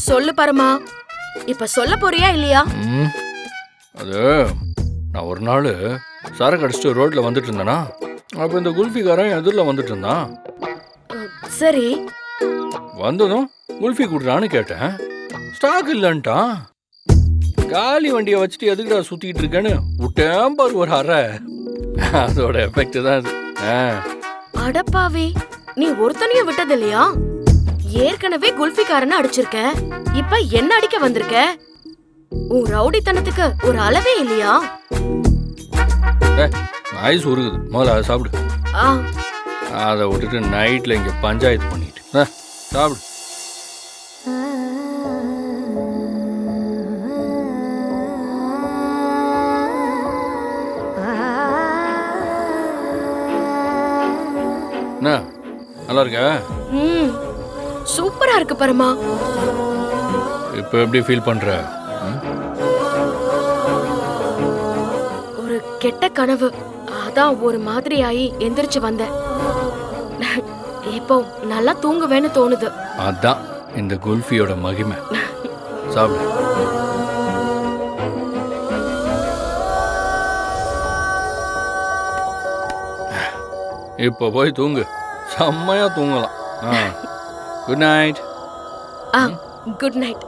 சொல்லு பரமா. இப்ப சொல்ல போறியா இல்லையா? ம். அது நான் ஒரு நாள் சரக்கு அடிச்சுட்டு ரோட்டில் வந்துட்டு இருந்தேனா அப்போ இந்த குல்ஃபிக்காரன் எதிரில் வந்துட்டு இருந்தான். சரி. வந்ததும் குல்ஃபி கொடுறான்னு கேட்டேன். ஸ்டாக் இல்லைன்ட்டான் காலி வண்டியை வச்சுட்டு எதுக்குடா சுற்றிக்கிட்டு இருக்கேன்னு விட்டேன் பாரு ஒரு அறை. அதோட எஃபெக்ட் தான் அது. ஆ. அடப்பாவி நீ ஒருத்தனையும் விட்டது இல்லையா ஏற்கனவே குல்ஃபிக்காரனை அடிச்சிருக்க. இப்ப என்ன அடிக்க வந்திருக்க? உன் ரவுடித்தனத்துக்கு ஒரு அளவே இல்லையா? ஐஸ் உருகுது. முதல்ல அதை சாப்பிடு. ஆ. அதை விட்டுட்டு நைட்டில் இங்கே பஞ்சாயத்து பண்ணிட்டு. சாப்பிடு. என்ன? நல்லா இருக்கா? ம். சூப்பரா இருக்கு பரமா. இப்போ எப்படி ஃபீல் பண்ற? ஒரு கெட்ட கனவு. அதான் ஒரு மாதிரி ஆகி எந்திரிச்சு வந்தேன். இப்போ நல்லா தூங்குவேன்னு தோணுது. அதான் இந்த குல்ஃபியோட மகிமை. சாப்பிடு. இப்போ போய் தூங்கு. செம்மையா தூங்கலாம். ஆ. Good night good night